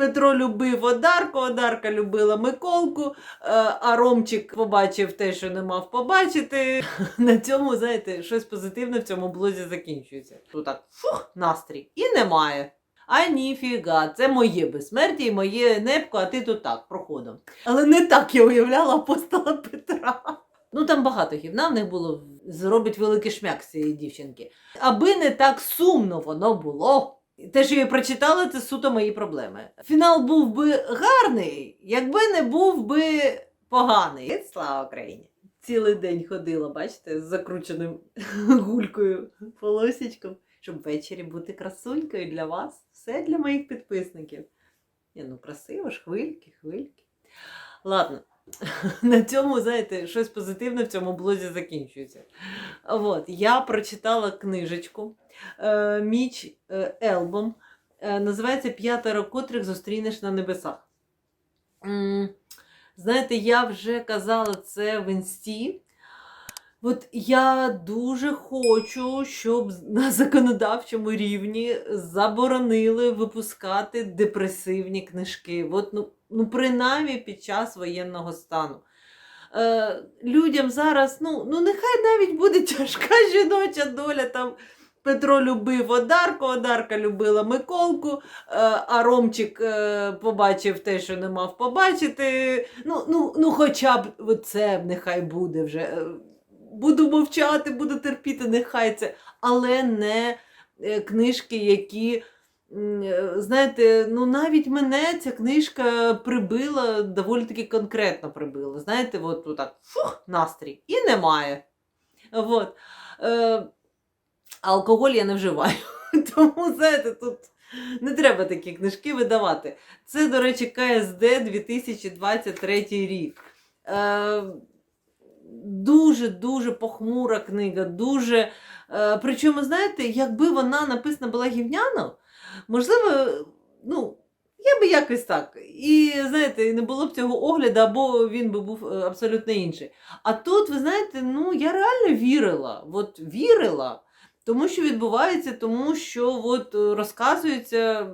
Петро любив Одарку, Одарка любила Миколку, е, а Ромчик побачив те, що не мав побачити. На цьому, знаєте, щось позитивне в цьому блозі закінчується. Тут так фух, настрій. І немає. А ніфіга, це моє безсмертя і моє небко, а ти тут так, проходом. Але не так я уявляла апостола Петра. Ну там багато гівна в них було, зробить великий шмяк з цієї дівчинки. Аби не так сумно воно було. Те, що я прочитала, це суто мої проблеми. Фінал був би гарний, якби не був би поганий. Слава Україні! Цілий день ходила, бачите, з закрученим гулькою полосічком, щоб ввечері бути красунькою для вас. Все для моїх підписників. Ні, ну красиво ж, хвильки, хвильки. Ладно, на цьому, знаєте, щось позитивне в цьому блозі закінчується. От, я прочитала книжечку е, Міч е, Елбом. Е, називається П'ятеро котрих зустрінеш на небесах. Знаєте, я вже казала це в інсті. От я дуже хочу, щоб на законодавчому рівні заборонили випускати депресивні книжки. От, ну, ну, принаймні під час воєнного стану. Е, людям зараз, ну, ну нехай навіть буде тяжка жіноча доля. Там Петро любив Одарку, Одарка любила Миколку, е, а Ромчик е, побачив те, що не мав побачити. Ну, ну, ну хоча б це нехай буде вже. Буду мовчати, буду терпіти, нехай це, але не е, книжки, які. е, Знаєте, ну навіть мене ця книжка прибила, доволі таки конкретно прибила. Знаєте, от так, фух, настрій. І немає. От. Е, алкоголь я не вживаю. Тому, знаєте, тут не треба такі книжки видавати. Це, до речі, КСД 2023 рік. Е, дуже-дуже похмура книга, дуже. Е, причому, знаєте, якби вона написана була гівняно, можливо, ну. Я би якось так. І знаєте, не було б цього огляду, або він би був е, абсолютно інший. А тут, ви знаєте, ну я реально вірила. От вірила, тому що відбувається, тому що от розказується.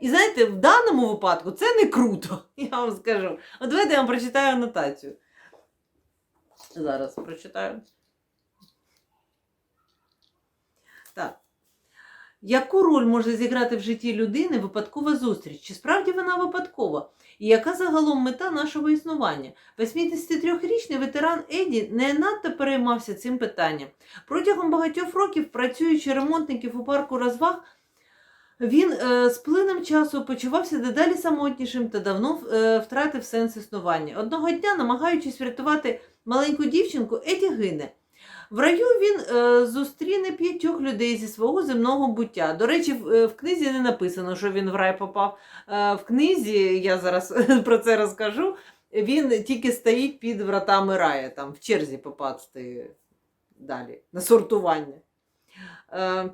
І знаєте, в даному випадку це не круто, я вам скажу. От давайте я вам прочитаю анотацію. Зараз прочитаю. Так. Яку роль може зіграти в житті людини випадкова зустріч? Чи справді вона випадкова? І яка загалом мета нашого існування? 83-річний ветеран Еді не надто переймався цим питанням. Протягом багатьох років, працюючи ремонтників у парку розваг, він е, з плином часу почувався дедалі самотнішим та давно е, втратив сенс існування. Одного дня, намагаючись врятувати маленьку дівчинку, Еді гине. В раю він е, зустріне п'ятьох людей зі свого земного буття. До речі, в, е, в книзі не написано, що він в рай попав. Е, в книзі, я зараз про це розкажу, він тільки стоїть під вратами рая, там в черзі попасти далі на сортування. Е,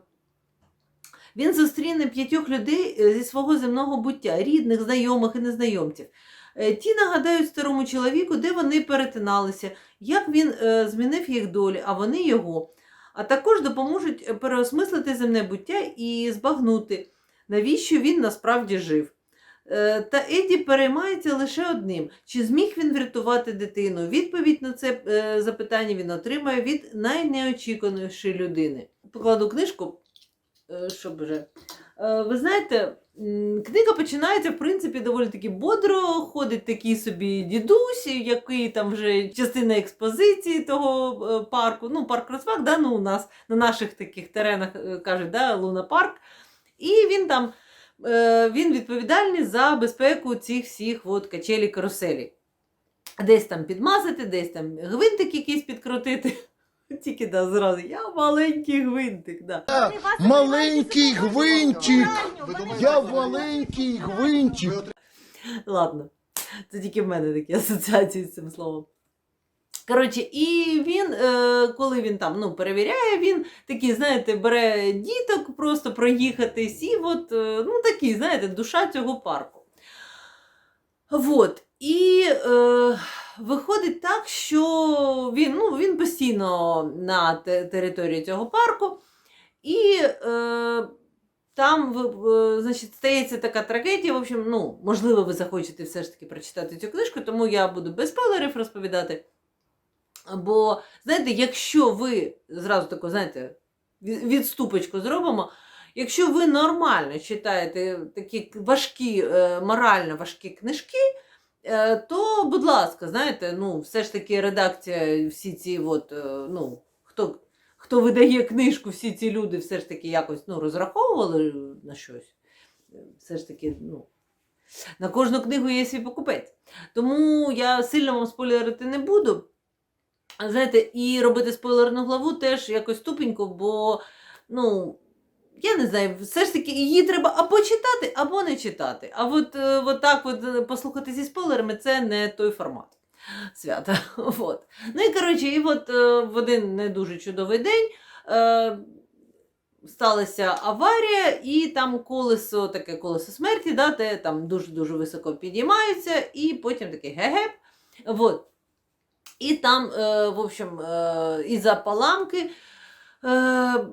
він зустріне п'ятьох людей е, зі свого земного буття, рідних, знайомих і незнайомців. Е, Ті нагадають старому чоловіку, де вони перетиналися, як він е, змінив їх долі, а вони його. А також допоможуть е, переосмислити земне буття і збагнути, навіщо він насправді жив. Та Еді переймається лише одним: чи зміг він врятувати дитину? Відповідь на це запитання він отримає від найнеочікуванішої людини. Покладу книжку, щоб вже. Ви знаєте, книга починається, в принципі, доволі таки бодро. Ходить такий собі дідусь, який там вже частина експозиції того е, парку. Ну, парк розваг, да, ну, у нас на наших таких теренах е, кажуть, да, Луна парк. І він там е, він відповідальний за безпеку цих всіх от, качелі каруселі. Десь там підмазати, десь там гвинтик якийсь підкрутити. Тільки да, зразу. Я маленький гвинтик. Да. Маленький гвинтик. Я маленький гвинтик. Ладно, це тільки в мене такі асоціації з цим словом. Коротше, і він, е, коли він там ну, перевіряє, він такий, знаєте, бере діток просто проїхатись, і от, е, ну такий, знаєте, душа цього парку. Вот. І е, виходить так, що він, ну, він постійно на території цього парку. І е, там в- значить, стається така трагедія. В общем, ну, можливо, ви захочете все ж таки прочитати цю книжку, тому я буду без спойлерів розповідати. Бо, знаєте, якщо ви зразу таку, знаєте, відступочку зробимо. Якщо ви нормально читаєте такі важкі, е, морально важкі книжки, е, то, будь ласка, знаєте, ну, все ж таки редакція, всі ці, от, е, ну, хто, хто видає книжку, всі ці люди все ж таки якось ну, розраховували на щось. Е, Все ж таки, ну, на кожну книгу є свій покупець. Тому я сильно вам спойлерити не буду. Знаєте, і робити спойлерну главу теж якось тупенько, бо, ну, я не знаю, все ж таки її треба або читати, або не читати. А от, е, от так от е, послухати зі спойлерами це не той формат свята. От. Ну і коротше, і от е, в один не дуже чудовий день сталася аварія, і там колесо, таке колесо смерті, да, те там дуже-дуже високо підіймається, і потім таке ге-геп. Вот. І там, е, в общем, е, із-за паламки. Е,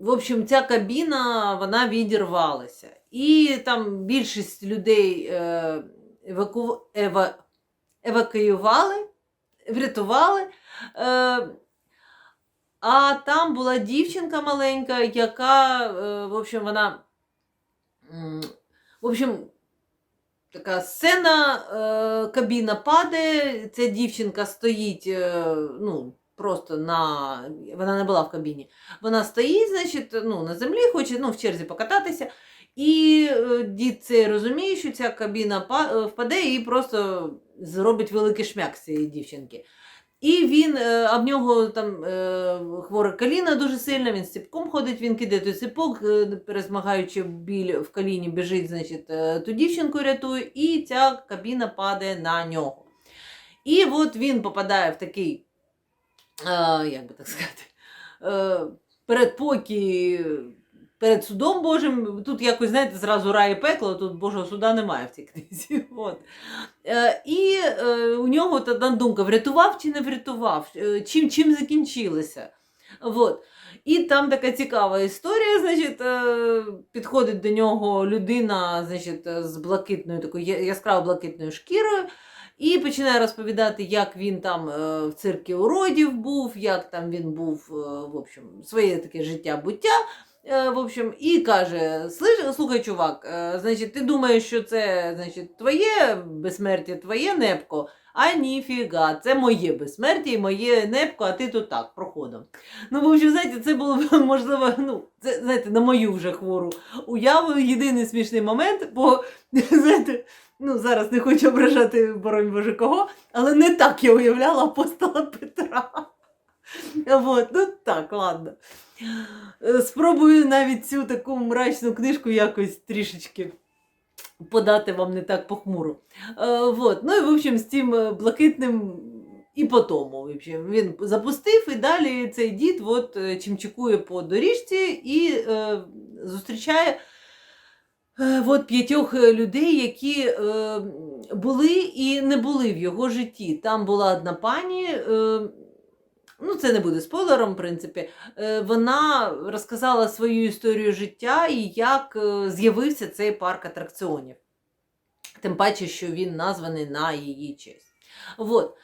в общем, ця кабіна вона відірвалася. І там більшість людей е, еваку... ева... евакуювали, врятували. Е, а там була дівчинка маленька, яка, е, в общем, вона. В общем, така сцена, кабіна падає, ця дівчинка стоїть, ну, просто на. Вона не була в кабіні. Вона стоїть, значить, ну, на землі, хоче ну, в черзі покататися. І е, дід цей розуміє, що ця кабіна е, впаде і просто зробить великий шмяк з цієї дівчинки. І він, е, а в нього там е, хворе коліно дуже сильно, він з ціпком ходить, він кидає той ціпок, е, перезмагаючи біль в коліні, біжить, значить, е, ту дівчинку рятує, і ця кабіна падає на нього. І от він попадає в такий, е, як би так сказати, е, передпокій перед судом Божим. Тут якось, знаєте, зразу рай і пекло, тут Божого суда немає в цій книзі. От. Е, і е, у нього та думка, врятував чи не врятував, Е, чим, чим закінчилося. От. І там така цікава історія, значить, е, підходить до нього людина значить, з блакитною, такою яскраво блакитною шкірою, і починає розповідати, як він там е, в циркі уродів був, як там він був, е, в общем, своє таке життя-буття. Е, В общем, і каже: «Слиш- слухай, чувак, значить, ти думаєш, що це значить, твоє безсмертя, твоє непко, а ніфіга, це моє безсмертя і моє непко, а ти тут так, проходом. Ну, в общем, знаєте, це було можливо, ну, це, знаєте, на мою вже хвору уяву. Єдиний смішний момент, бо, знаєте, ну, зараз не хочу ображати, боронь Боже, кого, але не так я уявляла апостола Петра. Вот, ну так, ладно. Е, Спробую навіть цю таку мрачну книжку якось трішечки подати вам не так похмуро. Е, вот. Ну і в общем з цим е, блакитним і по тому. Він запустив, і далі цей дід от, чимчикує по доріжці і е, зустрічає. Е, От п'ятьох е, людей, які е, були і не були в його житті. Там була одна пані, е, ну це не буде спойлером, в принципі. Е, вона розказала свою історію життя і як з'явився цей парк атракціонів. Тим паче, що він названий на її честь. Вот.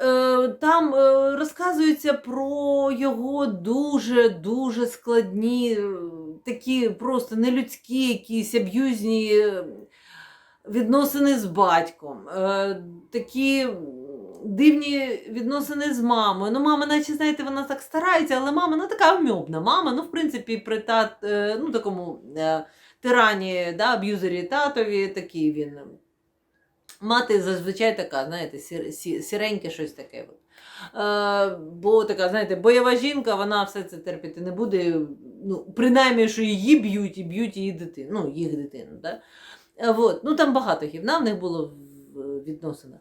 Е, Там е, розказується про його дуже-дуже складні, е, такі просто нелюдські, якісь аб'юзні відносини з батьком, такі дивні відносини з мамою. Ну, мама, наче, знаєте, вона так старається, але мама ну, така вмьобна. Мама, ну, в принципі, при тат, ну, такому тирані, да, аб'юзері татові, такий він. Мати зазвичай така, знаєте, сір, сі- сіреньке щось таке. От. Е, бо така, знаєте, бойова жінка, вона все це терпіти не буде. Ну, принаймні, що її б'ють і б'ють її дитину, ну, їх дитину. Да? Е, Вот. Ну, там багато гівна в них було в відносинах.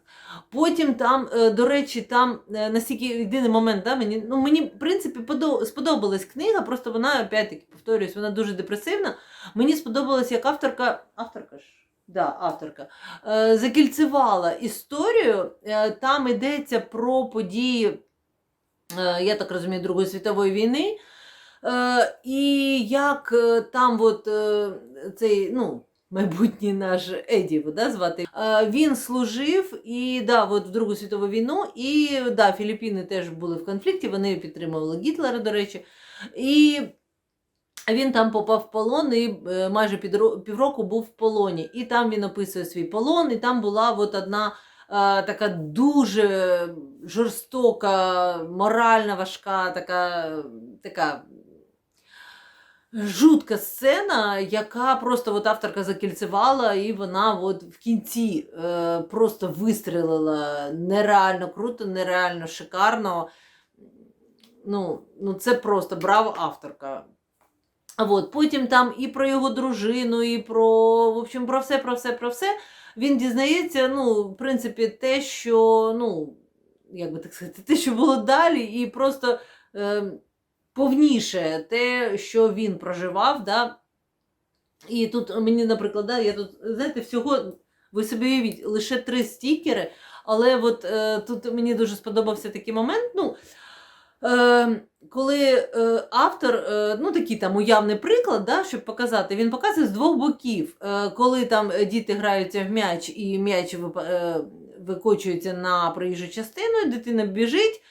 Потім там, е, до речі, там е, настільки єдиний момент, да, мені, ну, мені в принципі сподобалась книга, просто вона, опять-таки, повторюсь, вона дуже депресивна. Мені сподобалось, як авторка, авторка ж, да, авторка, е, закільцевала історію. Е, там йдеться про події, е, я так розумію, Другої світової війни. І як там от цей, ну, майбутній наш Еді, да, звати, він служив і да, от в Другу світову війну, і да, Філіппіни теж були в конфлікті, вони підтримували Гітлера, до речі. І він там попав в полон і е, майже під ро- півроку був в полоні. І там він описує свій полон, і там була от одна е, така дуже жорстока, морально важка, така, така жутка сцена, яка просто от авторка закільцевала, і вона от в кінці е, просто вистрілила нереально круто, нереально шикарно. Ну, ну це просто браво авторка. От, потім там і про його дружину, і про, в общем, про все, про все, про все. Він дізнається, ну, в принципі, те, що, ну, як би так сказати, те, що було далі, і просто е, повніше те, що він проживав. Да? І тут мені, наприклад, да, я тут, знаєте, всього, ви собі уявіть, лише три стікери, але от е, тут мені дуже сподобався такий момент. ну, коли е, автор, е, ну такий там уявний приклад, да, щоб показати, він показує з двох боків. Е, коли там діти граються в м'яч і м'яч викочується на проїжджу частину, дитина біжить,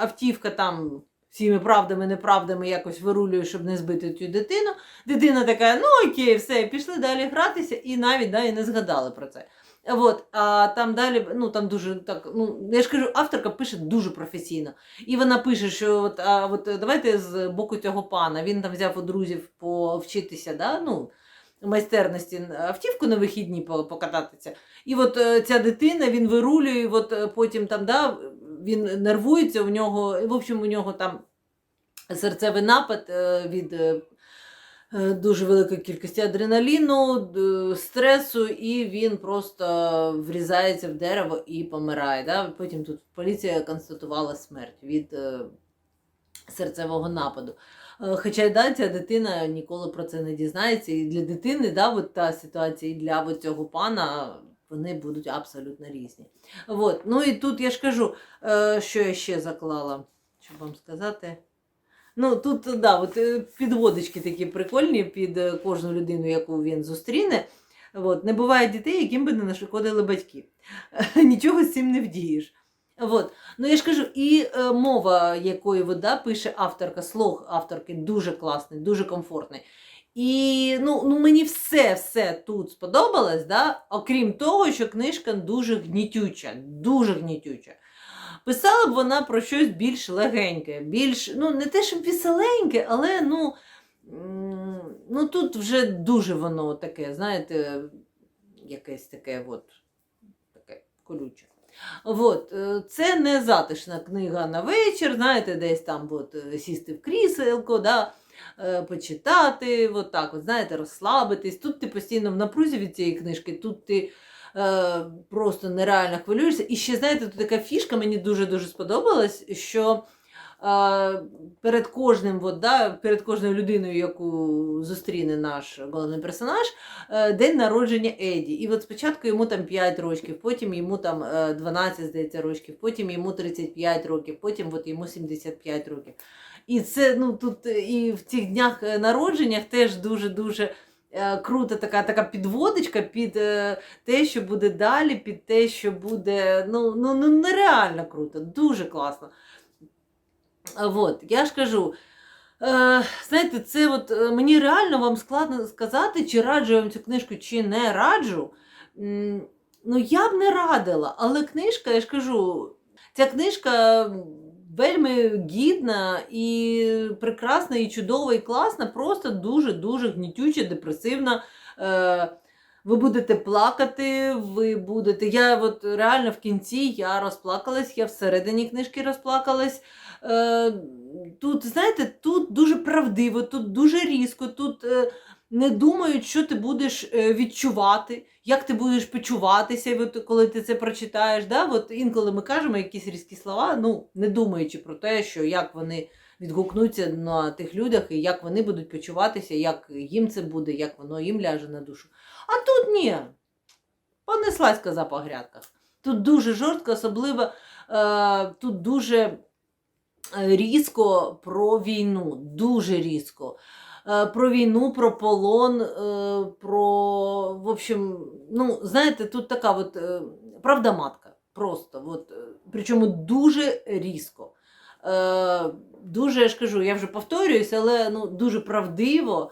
автівка там всіми правдами, неправдами якось вирулює, щоб не збити цю дитину. Дитина така, ну окей, все, пішли далі гратися, і навіть да, і не згадали про це. От, а там далі, ну там дуже так, ну я ж кажу, авторка пише дуже професійно. І вона пише, що от, а, от е, давайте з боку цього пана. Він там взяв у друзів повчитися, да, ну, майстерності автівку на вихідні покататися. І от е, ця дитина, він вирулює, от е, потім там, да, він нервується, у нього, в общем, у нього там серцевий напад від. Е, Дуже великої кількості адреналіну, стресу, і він просто врізається в дерево і помирає. Да? Потім тут поліція констатувала смерть від е, серцевого нападу. Е, Хоча да, ця дитина ніколи про це не дізнається. І для дитини да, от та ситуація, і для цього пана вони будуть абсолютно різні. От. Ну і тут я ж кажу, що я ще заклала, щоб вам сказати. Ну, тут, да, от, е, підводочки такі прикольні під е, кожну людину, яку він зустріне. От. Не буває дітей, яким би не нашкодили батьки. Нічого з цим не вдієш. От. Ну, я ж кажу, і е, мова, якою вода пише авторка, слог авторки дуже класний, дуже комфортний. І ну, ну, мені все все тут сподобалось, да? окрім того, що книжка дуже гнітюча, дуже гнітюча. Писала б вона про щось більш легеньке, більш, ну, не те, щоб веселеньке, але ну, ну тут вже дуже воно таке, знаєте, якесь таке от, таке колюче. От, е, це не затишна книга на вечір, знаєте, десь там от, е, сісти в кріселко, да, е, почитати, от так, от, знаєте, розслабитись. Тут ти постійно в напрузі від цієї книжки, тут ти просто нереально хвилюєшся. І ще, знаєте, тут така фішка мені дуже-дуже сподобалась, що е, перед кожним, от, да, перед кожною людиною, яку зустріне наш головний персонаж, е, день народження Еді. І от спочатку йому там 5 років, потім йому там е, 12, здається, років, потім йому 35 років, потім от йому 75 років. І це ну тут е, і в цих днях е, народженнях теж дуже-дуже е, крута така, така підводочка під е, те, що буде далі, під те, що буде ну, ну, ну нереально круто, дуже класно. А Вот, я ж кажу. Е, знаєте, це от е, мені реально вам складно сказати, чи раджу я вам цю книжку, чи не раджу. Ну, я б не радила, але книжка, я ж кажу, ця книжка вельми гідна і прекрасна, і чудова, і класна, просто дуже-дуже гнітюча, депресивна. Е, ви будете плакати, ви будете. Я от реально в кінці я розплакалась, я всередині книжки розплакалась. Е, тут, знаєте, тут дуже правдиво, тут дуже різко, тут е, не думають, що ти будеш е, відчувати, як ти будеш почуватися, коли ти це прочитаєш. Да? От інколи ми кажемо якісь різкі слова, ну, не думаючи про те, що як вони відгукнуться на тих людях, і як вони будуть почуватися, як їм це буде, як воно їм ляже на душу. А тут ні. Понеслась коза по грядках. Тут дуже жорстко, особливо е, тут дуже е, різко про війну, дуже різко. Е, Про війну, про полон, е, про, в общем, ну, знаєте, тут така от е, правда матка. Просто, от, причому дуже різко. Дуже, я ж кажу, я вже повторююсь, але ну, дуже правдиво.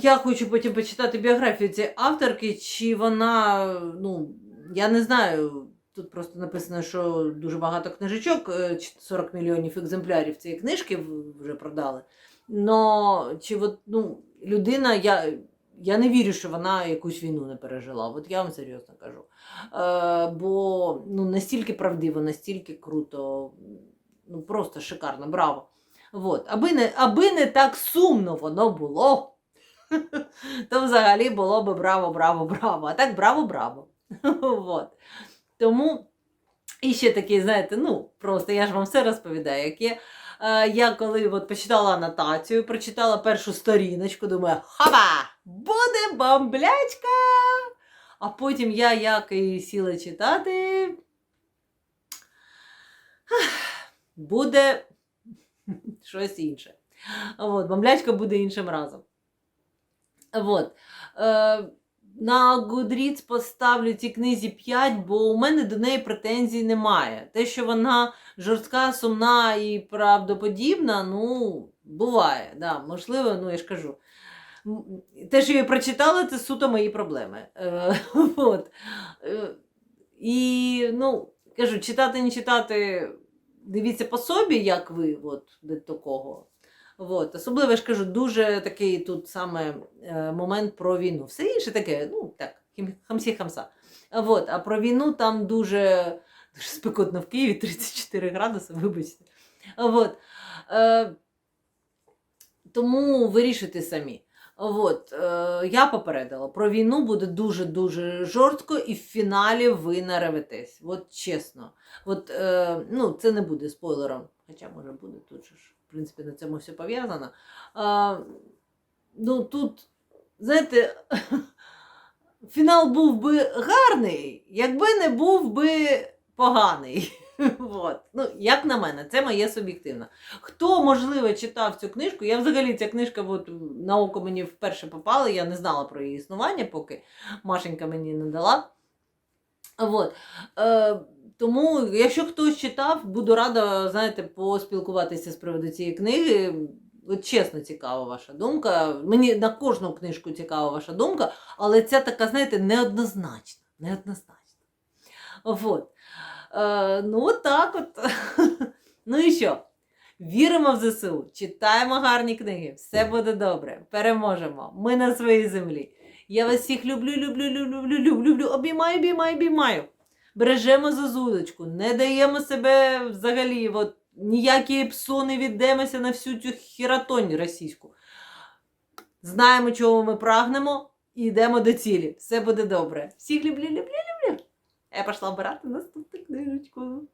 Я хочу потім почитати біографію цієї авторки, чи вона, ну, я не знаю, тут просто написано, що дуже багато книжечок, е, 40 мільйонів екземплярів цієї книжки вже продали. Но чи от, ну, людина, я, я не вірю, що вона якусь війну не пережила. От я вам серйозно кажу. Е, бо ну, настільки правдиво, настільки круто, ну просто шикарно, браво. От. Аби, не, аби не так сумно воно було, то взагалі було би браво, браво, браво. А так браво, браво. От. Тому і ще такий, знаєте, ну просто я ж вам все розповідаю, як є. Е, Я коли от почитала анотацію, прочитала першу сторіночку, думаю, хаба! Буде бомблячка! А потім я як і сіла читати. Буде щось інше. От, бомблячка буде іншим разом. От. Е, на Goodreads поставлю цій книзі 5, бо у мене до неї претензій немає. Те, що вона жорстка, сумна і правдоподібна, ну, буває. Да, можливо, ну я ж кажу. Те, що я прочитала, це суто мої проблеми. Е, от. Е, і, ну, кажу, читати, не читати, дивіться по собі, як ви от, до такого. От. Особливо я ж кажу, дуже такий тут саме е, момент про війну. Все інше таке, ну так, хамсі хамса. От. А про війну там дуже, дуже спекотно в Києві, 34 градуси, вибачте. От. Е, тому вирішуйте самі. От, е, я попередила, про війну буде дуже-дуже жорстко, і в фіналі ви наревитесь. От чесно. От, е, ну, це не буде спойлером, хоча може буде тут же ж, в принципі, на цьому все пов'язано. А, ну, тут, знаєте, фінал був би гарний, якби не був би поганий. От. Ну, як на мене, це моє суб'єктивно. Хто, можливо, читав цю книжку, я взагалі ця книжка от, на око мені вперше попала, я не знала про її існування, поки Машенька мені не дала. От. Е, тому, якщо хтось читав, буду рада, знаєте, поспілкуватися з приводу цієї книги. От чесно цікава ваша думка. Мені на кожну книжку цікава ваша думка, але ця така, знаєте, неоднозначна. неоднозначна. От. Е, ну, так от. ну і що? Віримо в ЗСУ, читаємо гарні книги, все буде добре, переможемо. Ми на своїй землі. Я вас всіх люблю, люблю, люблю, люблю, люблю. Обіймаю, обіймаю, обіймаю. Бережемо зозулечку, не даємо себе взагалі, от, ніякі псу не віддаємося на всю цю хіратонь російську. Знаємо, чого ми прагнемо, і йдемо до цілі. Все буде добре. Всіх люблю, люблю. Я пошла брати наступну книжечку.